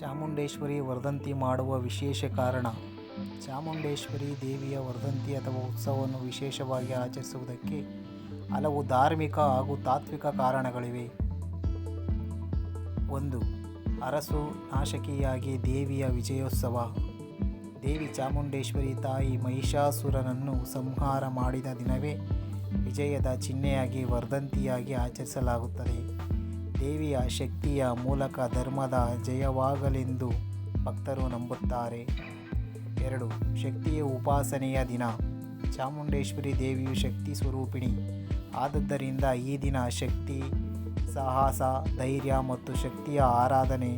ಚಾಮುಂಡೇಶ್ವರಿ ವರ್ಧಂತಿ ಮಾಡುವ ವಿಶೇಷ ಕಾರಣ. ಚಾಮುಂಡೇಶ್ವರಿ ದೇವಿಯ ವರ್ಧಂತಿ ಅಥವಾ ಉತ್ಸವವನ್ನು ವಿಶೇಷವಾಗಿ ಆಚರಿಸುವುದಕ್ಕೆ ಹಲವು ಧಾರ್ಮಿಕ ಹಾಗೂ ತಾತ್ವಿಕ ಕಾರಣಗಳಿವೆ. ಒಂದು, ಅರಸು ನಾಶಕಿಯಾಗಿ ದೇವಿಯ ವಿಜಯೋತ್ಸವ. ದೇವಿ ಚಾಮುಂಡೇಶ್ವರಿ ತಾಯಿ ಮಹಿಷಾಸುರನನ್ನು ಸಂಹಾರ ಮಾಡಿದ ದಿನವೇ ವಿಜಯದ ಚಿಹ್ನೆಯಾಗಿ ವರ್ಧಂತಿಯಾಗಿ ಆಚರಿಸಲಾಗುತ್ತದೆ. ದೇವಿಯ ಶಕ್ತಿಯ ಮೂಲಕ ಧರ್ಮದ ಜಯವಾಗಲೆಂದು ಭಕ್ತರು ನಂಬುತ್ತಾರೆ. ಎರಡು, ಶಕ್ತಿಯ ಉಪಾಸನೆಯ ದಿನ. ಚಾಮುಂಡೇಶ್ವರಿ ದೇವಿಯು ಶಕ್ತಿ ಸ್ವರೂಪಿಣಿ. ಆದದ್ದರಿಂದ ಈ ದಿನ ಶಕ್ತಿ, ಸಾಹಸ, ಧೈರ್ಯ ಮತ್ತು ಶಕ್ತಿಯ ಆರಾಧನೆ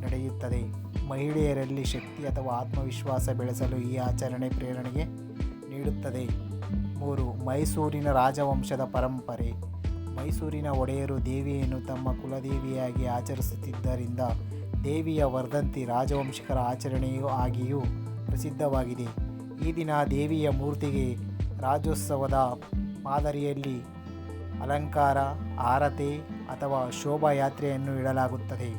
ನಡೆಯುತ್ತದೆ. ಮಹಿಳೆಯರಲ್ಲಿ ಶಕ್ತಿ ಅಥವಾ ಆತ್ಮವಿಶ್ವಾಸ ಬೆಳೆಸಲು ಈ ಆಚರಣೆ ಪ್ರೇರಣೆಗೆ ನೀಡುತ್ತದೆ. ಮೂರು, ಮೈಸೂರಿನ ರಾಜವಂಶದ ಪರಂಪರೆ. ಮೈಸೂರಿನ ಒಡೆಯರು ದೇವಿಯನ್ನು ತಮ್ಮ ಕುಲದೇವಿಯಾಗಿ ಆಚರಿಸುತ್ತಿದ್ದರಿಂದ ದೇವಿಯ ವರ್ಧಂತಿ ರಾಜವಂಶಿಕರ ಆಚರಣೆಯೂ ಆಗಿಯೂ ಪ್ರಸಿದ್ಧವಾಗಿದೆ. ಈ ದಿನ ದೇವಿಯ ಮೂರ್ತಿಗೆ ರಾಜೋತ್ಸವದ ಮಾದರಿಯಲ್ಲಿ ಅಲಂಕಾರ, ಆರತಿ ಅಥವಾ ಶೋಭಾಯಾತ್ರೆಯನ್ನು ಇಡಲಾಗುತ್ತದೆ.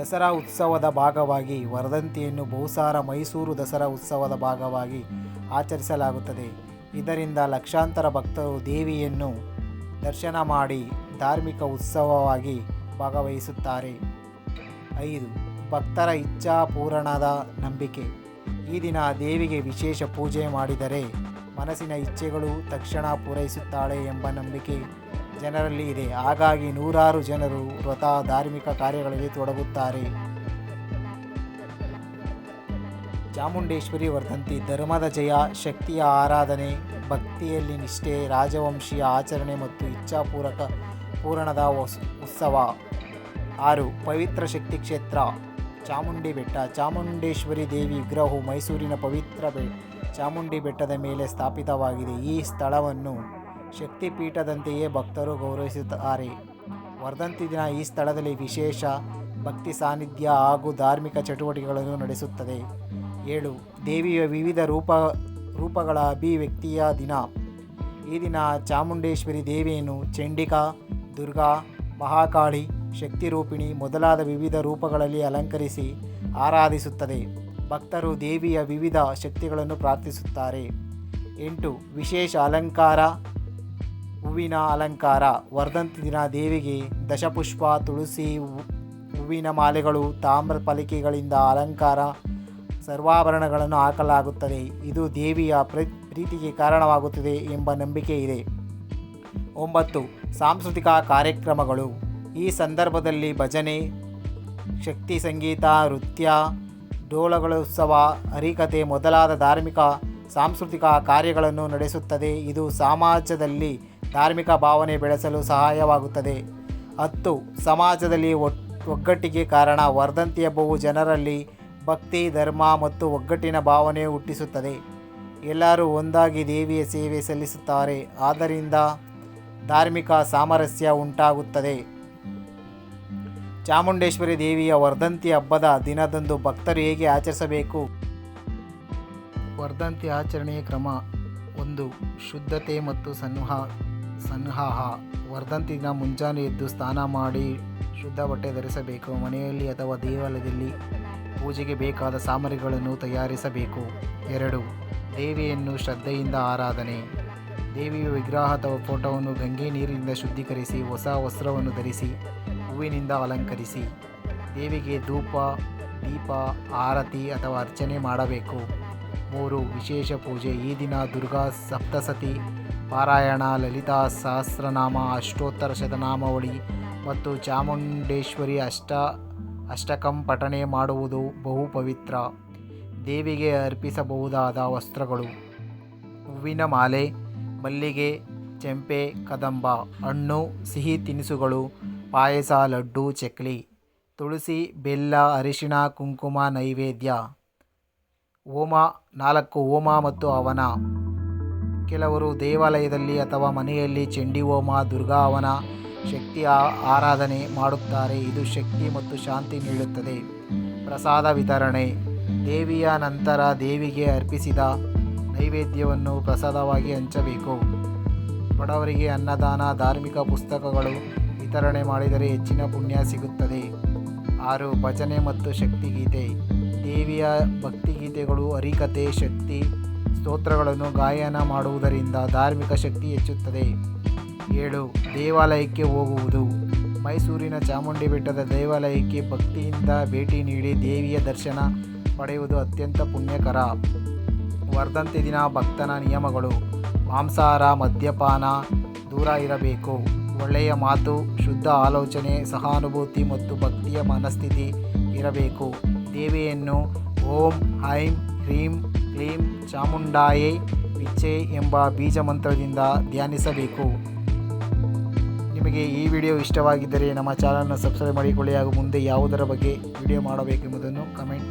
ದಸರಾ ಉತ್ಸವದ ಭಾಗವಾಗಿ ವರ್ಧಂತಿಯನ್ನು ಬಹುಸಾರ ಮೈಸೂರು ದಸರಾ ಉತ್ಸವದ ಭಾಗವಾಗಿ ಆಚರಿಸಲಾಗುತ್ತದೆ. ಇದರಿಂದ ಲಕ್ಷಾಂತರ ಭಕ್ತರು ದೇವಿಯನ್ನು ದರ್ಶನ ಮಾಡಿ ಧಾರ್ಮಿಕ ಉತ್ಸವವಾಗಿ ಭಾಗವಹಿಸುತ್ತಾರೆ. ಐದು, ಭಕ್ತರ ಇಚ್ಛಾ ಪೂರಣದ ನಂಬಿಕೆ. ಈ ದಿನ ದೇವಿಗೆ ವಿಶೇಷ ಪೂಜೆ ಮಾಡಿದರೆ ಮನಸ್ಸಿನ ಇಚ್ಛೆಗಳು ತಕ್ಷಣ ಪೂರೈಸುತ್ತಾಳೆ ಎಂಬ ನಂಬಿಕೆ ಜನರಲ್ಲಿ ಇದೆ. ಹಾಗಾಗಿ ನೂರಾರು ಜನರು ವ್ರತ, ಧಾರ್ಮಿಕ ಕಾರ್ಯಗಳಲ್ಲಿ ತೊಡಗುತ್ತಾರೆ. ಚಾಮುಂಡೇಶ್ವರಿ ವರ್ಧಂತಿ, ಧರ್ಮದ ಜಯ, ಶಕ್ತಿಯ ಆರಾಧನೆ, ಭಕ್ತಿಯಲ್ಲಿ ನಿಷ್ಠೆ, ರಾಜವಂಶೀಯ ಆಚರಣೆ ಮತ್ತು ಇಚ್ಛಾಪೂರಕ ಪೂರಣದ ಉತ್ಸವ. ಆರು, ಪವಿತ್ರ ಶಕ್ತಿ ಕ್ಷೇತ್ರ. ಚಾಮುಂಡಿ ಬೆಟ್ಟ, ಚಾಮುಂಡೇಶ್ವರಿ ದೇವಿ ವಿಗ್ರಹವು ಮೈಸೂರಿನ ಪವಿತ್ರ ಬೆ, ಚಾಮುಂಡಿ ಬೆಟ್ಟದ ಮೇಲೆ ಸ್ಥಾಪಿತವಾಗಿದೆ. ಈ ಸ್ಥಳವನ್ನು ಶಕ್ತಿಪೀಠದಂತೆಯೇ ಭಕ್ತರು ಗೌರವಿಸುತ್ತಾರೆ. ವರ್ಧಂತಿ ದಿನ ಈ ಸ್ಥಳದಲ್ಲಿ ವಿಶೇಷ ಭಕ್ತಿ ಸಾನ್ನಿಧ್ಯ ಹಾಗೂ ಧಾರ್ಮಿಕ ಚಟುವಟಿಕೆಗಳನ್ನು ನಡೆಸುತ್ತದೆ. ಏಳು. ದೇವಿಯ ವಿವಿಧ ರೂಪ, ರೂಪಗಳ ಅಭಿವ್ಯಕ್ತಿಯ ದಿನ. ಈ ದಿನ ಚಾಮುಂಡೇಶ್ವರಿ ದೇವಿಯನ್ನು ಚಂಡಿಕಾ, ದುರ್ಗಾ, ಮಹಾಕಾಳಿ, ಶಕ್ತಿರೂಪಿಣಿ ಮೊದಲಾದ ವಿವಿಧ ರೂಪಗಳಲ್ಲಿ ಅಲಂಕರಿಸಿ ಆರಾಧಿಸುತ್ತದೆ. ಭಕ್ತರು ದೇವಿಯ ವಿವಿಧ ಶಕ್ತಿಗಳನ್ನು ಪ್ರಾರ್ಥಿಸುತ್ತಾರೆ. ಎಂಟು. ವಿಶೇಷ ಅಲಂಕಾರ. ಹೂವಿನ ಅಲಂಕಾರ. ವರ್ಧಂತಿ ದಿನ ದೇವಿಗೆ ದಶಪುಷ್ಪ, ತುಳಸಿ ಹೂವಿನ ಮಾಲೆಗಳು, ತಾಮ್ರ ಪಲಿಕೆಗಳಿಂದ ಅಲಂಕಾರ. ಸರ್ವಾಭರಣಗಳನ್ನು ಹಾಕಲಾಗುತ್ತದೆ. ಇದು ದೇವಿಯ ಪ್ರ- ಪ್ರೀತಿಗೆ ಕಾರಣವಾಗುತ್ತದೆ ಎಂಬ ನಂಬಿಕೆ ಇದೆ. ಒಂಬತ್ತು, ಸಾಂಸ್ಕೃತಿಕ ಕಾರ್ಯಕ್ರಮಗಳು. ಈ ಸಂದರ್ಭದಲ್ಲಿ ಭಜನೆ, ಶಕ್ತಿ ಸಂಗೀತ, ನೃತ್ಯ ಡೋಲಗಳೋತ್ಸವ ಹರಿಕತೆ ಮೊದಲಾದ ಧಾರ್ಮಿಕ, ಸಾಂಸ್ಕೃತಿಕ ಕಾರ್ಯಗಳನ್ನು ನಡೆಸುತ್ತದೆ. ಇದು ಸಮಾಜದಲ್ಲಿ ಧಾರ್ಮಿಕ ಭಾವನೆ ಬೆಳೆಸಲು ಸಹಾಯವಾಗುತ್ತದೆ. ಹತ್ತು, ಸಮಾಜದಲ್ಲಿ ಒಗ್ಗಟ್ಟಿಗೆ ಕಾರಣ. ವರ್ಧಂತಿ ಬಹು ಜನರಲ್ಲಿ ಭಕ್ತಿ, ಧರ್ಮ ಮತ್ತು ಒಗ್ಗಟ್ಟಿನ ಭಾವನೆ ಹುಟ್ಟಿಸುತ್ತದೆ. ಎಲ್ಲರೂ ಒಂದಾಗಿ ದೇವಿಯ ಸೇವೆ ಸಲ್ಲಿಸುತ್ತಾರೆ. ಆದ್ದರಿಂದ ಧಾರ್ಮಿಕ ಸಾಮರಸ್ಯ ಉಂಟಾಗುತ್ತದೆ. ಚಾಮುಂಡೇಶ್ವರಿ ದೇವಿಯ ವರ್ಧಂತಿ ಹಬ್ಬದ ದಿನದಂದು ಭಕ್ತರು ಹೇಗೆ ಆಚರಿಸಬೇಕು? ವರ್ಧಂತಿ ಆಚರಣೆಯ ಕ್ರಮ ಒಂದು, ಶುದ್ಧತೆ ಮತ್ತು ಸನ್ಹ, ಸನ್ಹಾಹ. ವರ್ಧಂತಿ ದಿನ ಮುಂಜಾನೆ ಎದ್ದು ಸ್ನಾನ ಮಾಡಿ ಶುದ್ಧ ಬಟ್ಟೆ ಧರಿಸಬೇಕು. ಮನೆಯಲ್ಲಿ ಅಥವಾ ದೇವಾಲಯದಲ್ಲಿ ಪೂಜೆಗೆ ಬೇಕಾದ ಸಾಮಗ್ರಿಗಳನ್ನು ತಯಾರಿಸಬೇಕು. ಎರಡು, ದೇವಿಯನ್ನು ಶ್ರದ್ಧೆಯಿಂದ ಆರಾಧನೆ. ದೇವಿಯ ವಿಗ್ರಹ ಅಥವಾ ಫೋಟೋವನ್ನು ಗಂಗೆ ನೀರಿನಿಂದ ಶುದ್ಧೀಕರಿಸಿ, ಹೊಸ ವಸ್ತ್ರವನ್ನು ಧರಿಸಿ, ಹೂವಿನಿಂದ ಅಲಂಕರಿಸಿ. ದೇವಿಗೆ ಧೂಪ, ದೀಪ, ಆರತಿ ಅಥವಾ ಅರ್ಚನೆ ಮಾಡಬೇಕು. ಮೂರು, ವಿಶೇಷ ಪೂಜೆ. ಈ ದಿನ ದುರ್ಗಾ ಸಪ್ತಸತಿ, ಪಾರಾಯಣ, ಲಲಿತಾ ಸಹಸ್ರನಾಮ, ಅಷ್ಟೋತ್ತರ ಶತನಾಮಾವಳಿ ಮತ್ತು ಚಾಮುಂಡೇಶ್ವರಿ ಅಷ್ಟ ಅಷ್ಟಕಂ ಪಠನೆ ಮಾಡುವುದು ಬಹು ಪವಿತ್ರ ದೇವಿಗೆ ಅರ್ಪಿಸಬಹುದಾದ ವಸ್ತ್ರಗಳು. ಹೂವಿನ ಮಾಲೆ, ಮಲ್ಲಿಗೆ, ಚೆಂಪೆ, ಕದಂಬ, ಹಣ್ಣು, ಸಿಹಿ ತಿನಿಸುಗಳು, ಪಾಯಸ, ಲಡ್ಡು, ಚಕ್ಲಿ, ತುಳಸಿ, ಬೆಲ್ಲ, ಅರಿಶಿಣ, ಕುಂಕುಮ, ನೈವೇದ್ಯ. ಹೋಮ, ನಾಲ್ಕು ಹೋಮ ಮತ್ತು ಹವನ. ಕೆಲವರು ದೇವಾಲಯದಲ್ಲಿ ಅಥವಾ ಮನೆಯಲ್ಲಿ ಚಂಡಿ ಹೋಮ, ದುರ್ಗಾ ಹವನ ಶಕ್ತಿ ಆ- ಆರಾಧನೆ ಮಾಡುತ್ತಾರೆ. ಇದು ಶಕ್ತಿ ಮತ್ತು ಶಾಂತಿ ನೀಡುತ್ತದೆ. ಪ್ರಸಾದ ವಿತರಣೆ. ದೇವಿಯ ನಂತರ ದೇವಿಗೆ ಅರ್ಪಿಸಿದ ನೈವೇದ್ಯವನ್ನು ಪ್ರಸಾದವಾಗಿ ಹಂಚಬೇಕು. ಬಡವರಿಗೆ ಅನ್ನದಾನ, ಧಾರ್ಮಿಕ ಪುಸ್ತಕಗಳು ವಿತರಣೆ ಮಾಡಿದರೆ ಹೆಚ್ಚಿನ ಪುಣ್ಯ ಸಿಗುತ್ತದೆ. ಆರು, ಭಜನೆ ಮತ್ತು ಶಕ್ತಿಗೀತೆ. ದೇವಿಯ ಭಕ್ತಿಗೀತೆಗಳು ಅರಿಕತೆ ಶಕ್ತಿ ಸ್ತೋತ್ರಗಳನ್ನು ಗಾಯನ ಮಾಡುವುದರಿಂದ ಧಾರ್ಮಿಕ ಶಕ್ತಿ ಹೆಚ್ಚುತ್ತದೆ. ಏಳು. ದೇವಾಲಯಕ್ಕೆ ಹೋಗುವುದು. ಮೈಸೂರಿನ ಚಾಮುಂಡಿ ಬೆಟ್ಟದ ದೇವಾಲಯಕ್ಕೆ ಭಕ್ತಿಯಿಂದ ಭೇಟಿ ನೀಡಿ ದೇವಿಯ ದರ್ಶನ ಪಡೆಯುವುದು ಅತ್ಯಂತ ಪುಣ್ಯಕರ. ವರ್ಧಂತಿ ದಿನ ಭಕ್ತನ ನಿಯಮಗಳು. ಮಾಂಸಾಹಾರ, ಮದ್ಯಪಾನ ದೂರ ಇರಬೇಕು. ಒಳ್ಳೆಯ ಮಾತು, ಶುದ್ಧ ಆಲೋಚನೆ, ಸಹಾನುಭೂತಿ ಮತ್ತು ಭಕ್ತಿಯ ಮನಸ್ಥಿತಿ ಇರಬೇಕು. ದೇವಿಯನ್ನು ಓಂ ಐಂ ಹ್ರೀಂ, ಕ್ಲೀಂ, ಚಾಮುಂಡಾಯೇ ವಿಚ್ಚೆ ಎಂಬ ಬೀಜ ಮಂತ್ರದಿಂದ ಧ್ಯಾನಿಸಬೇಕು. ನಿಮಗೆ ಈ ವಿಡಿಯೋ ಇಷ್ಟವಾಗಿದ್ದರೆ ನಮ್ಮ ಚಾನಲ್ನ ಸಬ್ಸ್ಕ್ರೈಬ್ ಮಾಡಿಕೊಳ್ಳಿ ಹಾಗೂ ಮುಂದೆ ಯಾವುದರ ಬಗ್ಗೆ ವಿಡಿಯೋ ಮಾಡಬೇಕೆಂಬುದನ್ನು ಕಮೆಂಟ್